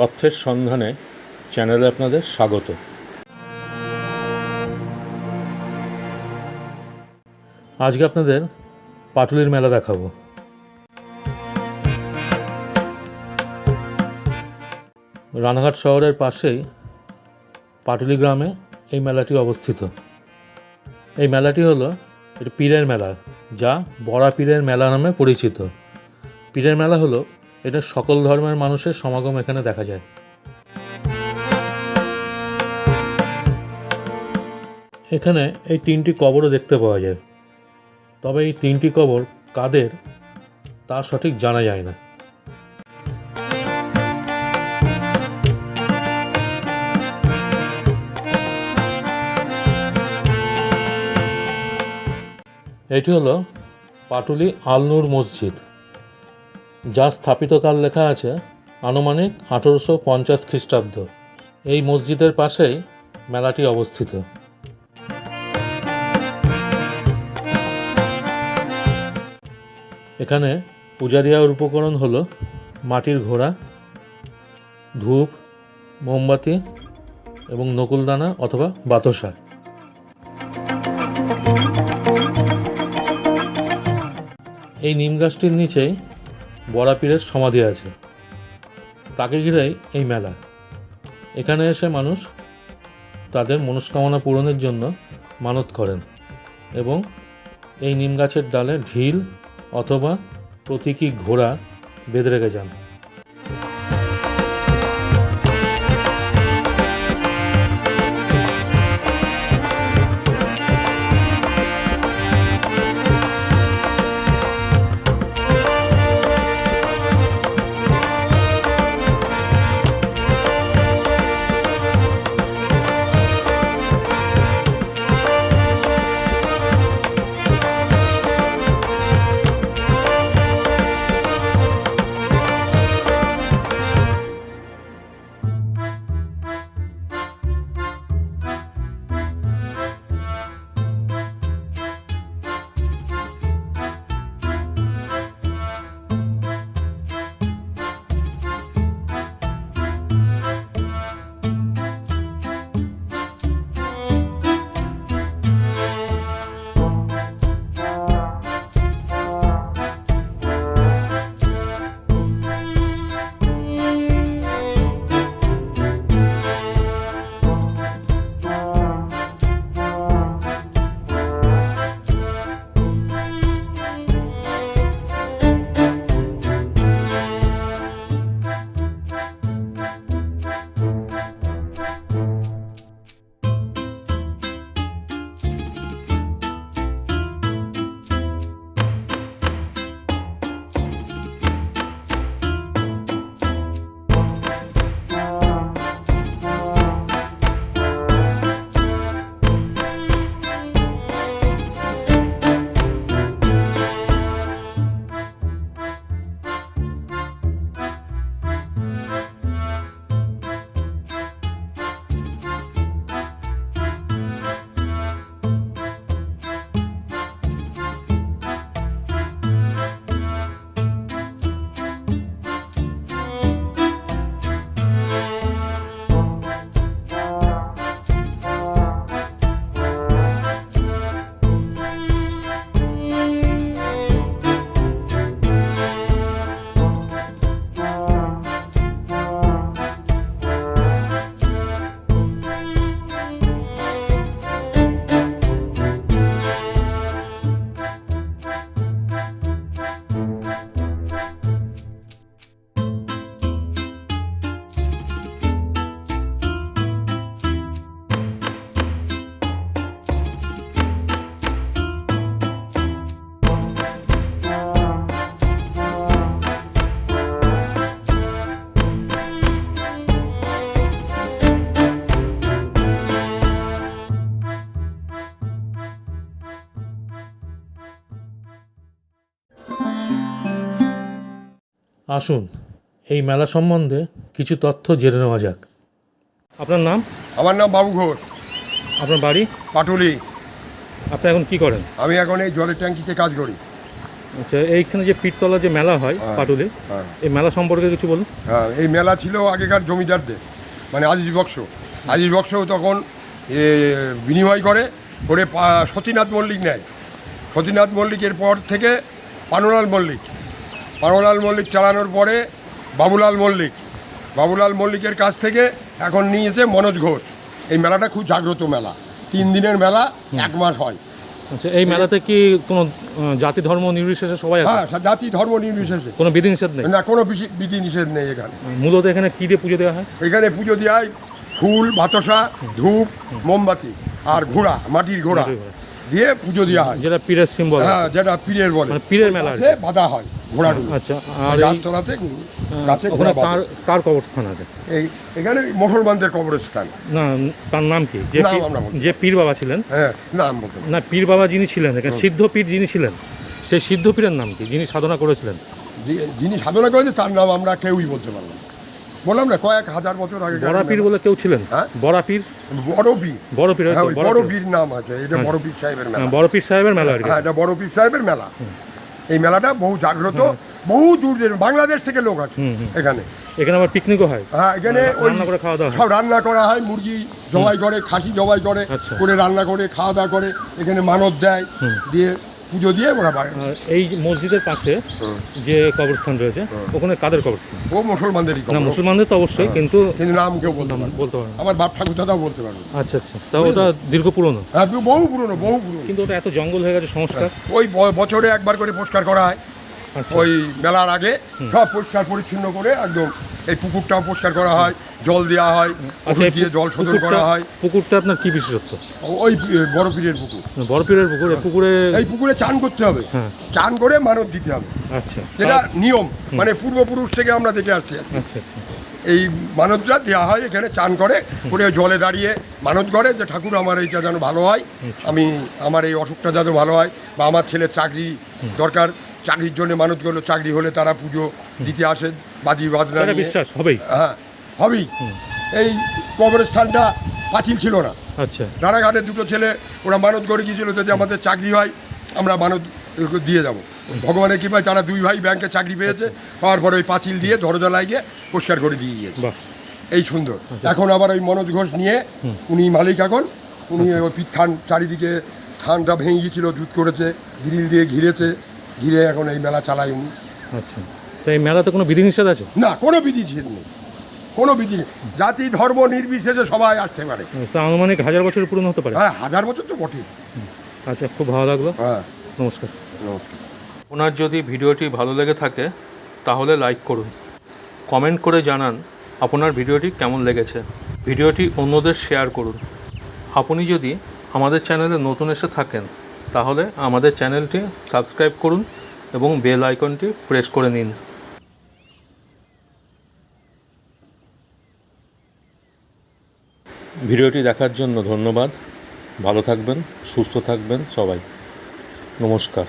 তথ্যের সন্ধানে চ্যানেলে আপনাদের স্বাগত। আজকে আপনাদের পাটুলির মেলা দেখাবো। রানাঘাট শহরের পাশেই পাটুলি গ্রামে এই মেলাটি অবস্থিত। এই মেলাটি হলো একটি পীরের মেলা, যা বড়া পীরের মেলা নামে পরিচিত। পীরের মেলা হলো এটা সকল ধর্মের মানুষের সমাগম এখানে দেখা যায়। এখানে এই তিনটি কবরও দেখতে পাওয়া যায়। তবে এই তিনটি কবর কাদের তা সঠিক জানা যায় না। এটি হলো পাটুলি আলনুর মসজিদ। যা স্থাপিতকাল লেখা আছে আনুমানিক আঠেরোশো পঞ্চাশ খ্রিস্টাব্দ। এই মসজিদের পাশেই মেলাটি অবস্থিত। এখানে পূজা দেওয়ার উপকরণ হল মাটির ঘোড়া, ধূপ, মোমবাতি এবং নকুলদানা অথবা বাতসা। এই নিম গাছটির নিচেই বড়া পীরের সমাধি আছে। তাকে ঘিরেই এই মেলা। এখানে এসে মানুষ তাদের মনস্কামনা পূরণের জন্য মানত করেন এবং এই নিম গাছের ডালে ঢিল অথবা প্রতীকী ঘোড়া বেঁধে রেখে যান। আসুন এই মেলা সম্বন্ধে কিছু তথ্য জেনে নেওয়া যাক। আপনার নাম? আমার নাম বাবু ঘোষ। আপনার বাড়ি? পাটুলি। আপনি এখন কি করেন? আমি এখন এই জলের ট্যাঙ্কিতে কাজ করি। আচ্ছা এইখানে যে পীরতলা যে মেলা হয় হ্যাঁ। পাটুলি হ্যাঁ। এই মেলা সম্পর্কে কিছু বলুন। হ্যাঁ এই মেলা ছিল আগেকার জমিদারদের মানে আজিজ বক্স। আজিজ বক্স তখন এ, বিনিময় করে করে পা- সতীনাথ মল্লিক নেয়। সতীনাথ মল্লিকের পর থেকে পানুলাল মল্লিক। পানুলাল মল্লিক চালানোর পরে বাবুলাল মল্লিক বাবুলাল মল্লিকের কাছ থেকে এখন নিয়েছে মনোজ ঘোষ। এই মেলাটা খুব জাগ্রত মেলা। তিন দিনের মেলা এক মাস হয়। আচ্ছা এই মেলাতে কি কোনো জাতি ধর্ম নির্বিশেষে সবাই হ্যাঁ জাতি ধর্ম নির্বিশেষে। কোনো বিধিনিষেধ নেই? না কোনো বিধি নিষেধ নেই এখানে। মূলত এখানে কি দিয়ে পুজো দেওয়া হয়? এখানে পুজো দেওয়া হয় ফুল বাতাসা ধূপ মোমবাতি আর ঘোড়া মাটির ঘোড়া দিয়ে পুজো দেওয়া হয়। যেটা পীরের সিম্বল হ্যাঁ যেটা পীরের বলে। মানে পীরের মেলা। বাঁধা হয়। ঘোড়াগুলো আচ্ছা আর গাছতলাতে গাছে ঘোড়া কার কার কবরস্থান আছে? এই এখানে মুসলমানদের কবরস্থান। না তার নাম কি? যে নাম পীর- আমরা বলতে যে পীর বাবা ছিলেন? হ্যাঁ নাম বলতে না পীর বাবা যিনি ছিলেন এখানে সিদ্ধ পীর যিনি ছিলেন সেই সিদ্ধ পীরের নাম কি যিনি সাধনা করেছিলেন? যিনি সাধনা করেছে তার নাম আমরা কেউই বলতে পারলাম বললাম না কয়েক হাজার বছর আগে বড়া পীর বলে কেউ ছিলেন? হ্যাঁ? বড়া পীর? বড় পীর। বড় পীর হ্যাঁ হয়তো, ওই বড় বড় পীর। পীর নাম আছে এটা বড় পীর সাহেবের মেলা। হ্যাঁ, বড় পীর সাহেবের মেলা আর হ্যাঁ এটা বড় পীর সাহেবের মেলা। এই মেলাটা বহু জাগ্রত বহু দূর দূর বাংলাদেশ থেকে লোক আছে। এখানে। এখানে আবার পিকনিকও হয়? হ্যাঁ এখানে ওই খাওয়া দাওয়া সব রান্না করা হয় মুরগি জবাই করে খাসি জবাই করে আচ্ছা। করে রান্না করে খাওয়া দাওয়া করে এখানে মানত দেয় দিয়ে পুজো দিয়ে ওরা বাড়ি আর এই মসজিদের পাশে যে কবরস্থান রয়েছে ওখানে কাদের কবরস্থান? ও মুসলমানদেরই না কবর। মুসলমানদের তো অবশ্যই কিন্তু কিন্তু নাম কেউ বলতে পারবে বলতে পারবেন না। আমার বাপ ঠাকুর দাদাও বলতে পারবে না। আচ্ছা আচ্ছা। তা ওটা দীর্ঘ পুরনো? হ্যাঁ বহু পুরনো বহু পুরনো। কিন্তু ওটা এত জঙ্গল হয়ে গেছে সংস্কার। ওই ব- বছরে একবার করে পরিষ্কার করা হয়। আচ্ছা। ওই মেলার আগে সব পরিষ্কার পরিচ্ছন্ন করে একদম এই পুকুরটাও পরিষ্কার করা হয় জল দেওয়া হয় আচ্ছা ওষুধ দিয়ে জল শোধন করা হয়। পুকুরটা আপনার কি বিশেষত্ব? ওই বড় পীরের পুকুর। বড় পীরের পুকুর পুকুরে এই পুকুরে চান করতে হবে। হ্যাঁ। চান করে মানত দিতে হবে। আচ্ছা। যেটা নিয়ম। মানে পূর্বপুরুষ থেকে আমরা দেখে আসছি। আচ্ছা আচ্ছা। এই মানতটা দেওয়া হয় এখানে চান করে করে জলে দাঁড়িয়ে মানত করে যে ঠাকুর আমার এইটা যেন ভালো হয়। আমি আমার এই অসুখটা যেন ভালো হয় বা আমার ছেলের চাকরি দরকার চাকরির জন্য মানত করল চাকরি হলে তারা পুজো দিতে আসে বাজি বাজনা নিয়ে। বিশ্বাস হবেই। হ্যাঁ হবেই। এই কবরস্থানটা পাঁচিল ছিল না। আচ্ছা। রানাঘাটের দুটো ছেলে ওরা মানত করে গিয়েছিল যদি আমাদের চাকরি হয় আমরা মানত দিয়ে যাব। ভগবানের কৃপায় তারা দুই ভাই ব্যাংকে চাকরি পেয়েছে পাওয়ার পরে ওই পাঁচিল দিয়ে দরজা লাগিয়ে পরিষ্কার করে দিয়ে গিয়েছে। এই সুন্দর। এখন আবার ওই মনোজ ঘোষ নিয়ে উনি মালিক এখন। উনি ওই পিঠ থান চারিদিকে থানটা ভেঙে গিয়েছিল জুত করেছে গ্রিল দিয়ে ঘিরেছে ঘিরে এখন এই মেলা চালায় উনি। আচ্ছা। তো এই মেলাতে কোনো বিধিনিষেধ আছে? না কোনো বিধি নেই। কোনো বিধি নেই জাতি ধর্ম নির্বিশেষে সবাই আসতে পারে। তো আনুমানিক হাজার বছর পুরনো হতে পারে। হ্যাঁ হাজার বছর তো বটে আচ্ছা খুব ভালো লাগল। হ্যাঁ। নমস্কার। নমস্কার। ওনার যদি ভিডিওটি ভালো লেগে থাকে তাহলে লাইক করুন। কমেন্ট করে জানান আপনার ভিডিওটি কেমন লেগেছে। ভিডিওটি অন্যদের শেয়ার করুন। আপনি যদি আমাদের চ্যানেলে নতুন এসে থাকেন তাহলে আমাদের চ্যানেলটি সাবস্ক্রাইব করুন এবং বেল আইকনটি প্রেস করে নিন। ভিডিওটি দেখার জন্য ধন্যবাদ। ভালো থাকবেন সুস্থ থাকবেন সবাই। নমস্কার।